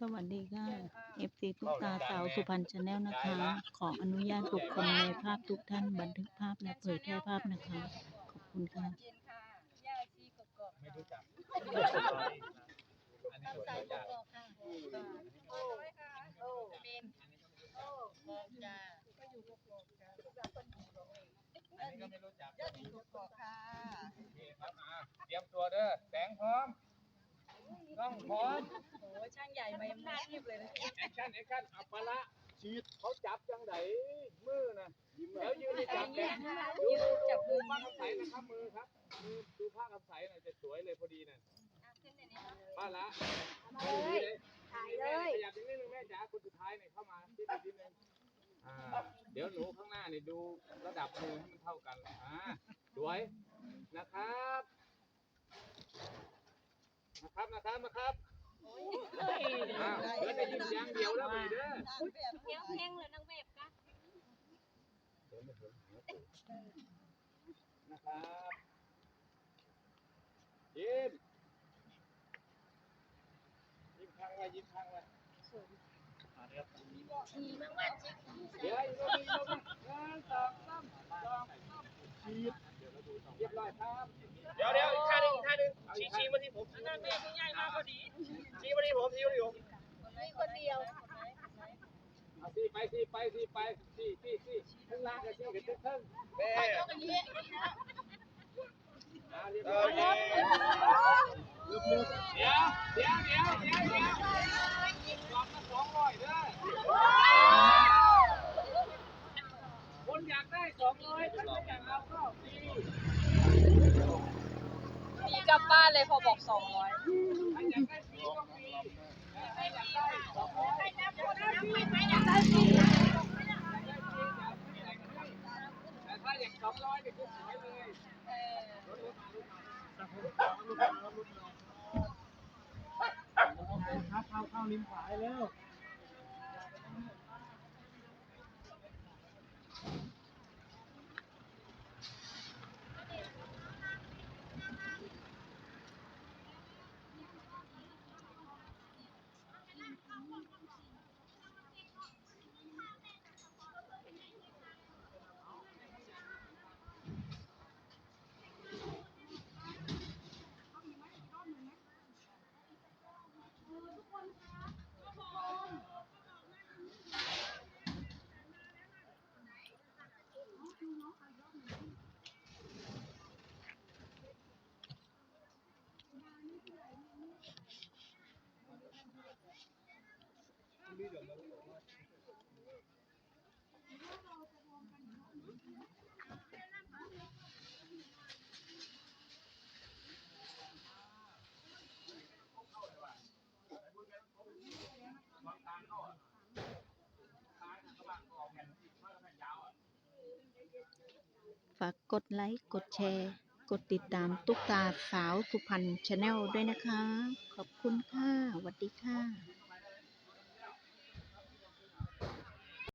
สวัสดีค่ะ FC ทุกตาสาวสุพรรณชาแนลนะคะ ขออนุญาตบุคคลในภาพทุกท่านบันทึกภาพและเผยแพร่ภาพนะคะ ขอบคุณค่ะเย็นค่ะย่าชีกกอกไม่รู้จักตามสายกกอกค่ะโอ้ยค่ะโอ้เมนโอ้กอกจ้าก็อยู่กกอกจ้าอันนี้ก็ไม่รู้จักย่าชีกกอกค่ะนี่ครับมาเตรียมตัวเด้อแสงพร้อม กล้องพร้อมโอ้ช่างใหญ่มายังมืออาชีพเลยนะแอคชั่นแอคชั่นอัปปะละชีดเขาจับจังไดมือนะแล้วยืนในจับแกค่ะดูยืนดูจับมืดูอผ้าคำใสนะครับมือครับมือดูผ้าคำใสน่ะจะสวยเลยพอดีน่ะป้าละถ่ายเลยขยับนิดนึงแม่จ๋าคนสุดท้ายเนี่ยเข้ามาที่นิดนึงอ่าเดี๋ยวหนูข้างหน้านี่ดูระดับมือให้มันเท่ากันอ่าสวยนะครับ นะครับนะครับนะครับอ้าวเดี๋ยวจะยินเสียงเดียวแล้วไปเด้อเพียงเพียงเลยนางแบบค่ะนะครับยิ้มยิ้มข้างไว้ยิ้มข้างไว้ชีมากมันชิเดี๋ยวอีกรอบหนึงอีกรอบหนึงหนึ่งสองสามสองสามชีดเรียบร้อยครับ เดี๋ยวเดี๋ยวอีกท่าหนึ่งอีกท่าหนึ่งชี้ชี้มา ที่ผมชี้มากพอดีชี้มาดีผมชี้มาดีผมมีคนเดียวสี่ไปสี่ไปสี่ไปสี่สี่สี่ข้างล่างกับสี่กับเพิ่งแม่อย่างนี้อ่าเบ้เดี๋ยวเดี๋ยวเดี๋ยวเดี๋ยว ยเลยรถรถมารถมาครับเข้าเข้าริมฝายแล้ว ฝากกดไลค์ กดแชร์ กดติดตามตุ๊กตาสาวสุพรรณชาแนลด้วยนะคะ ขอบคุณค่ะสวัสดีค่ะ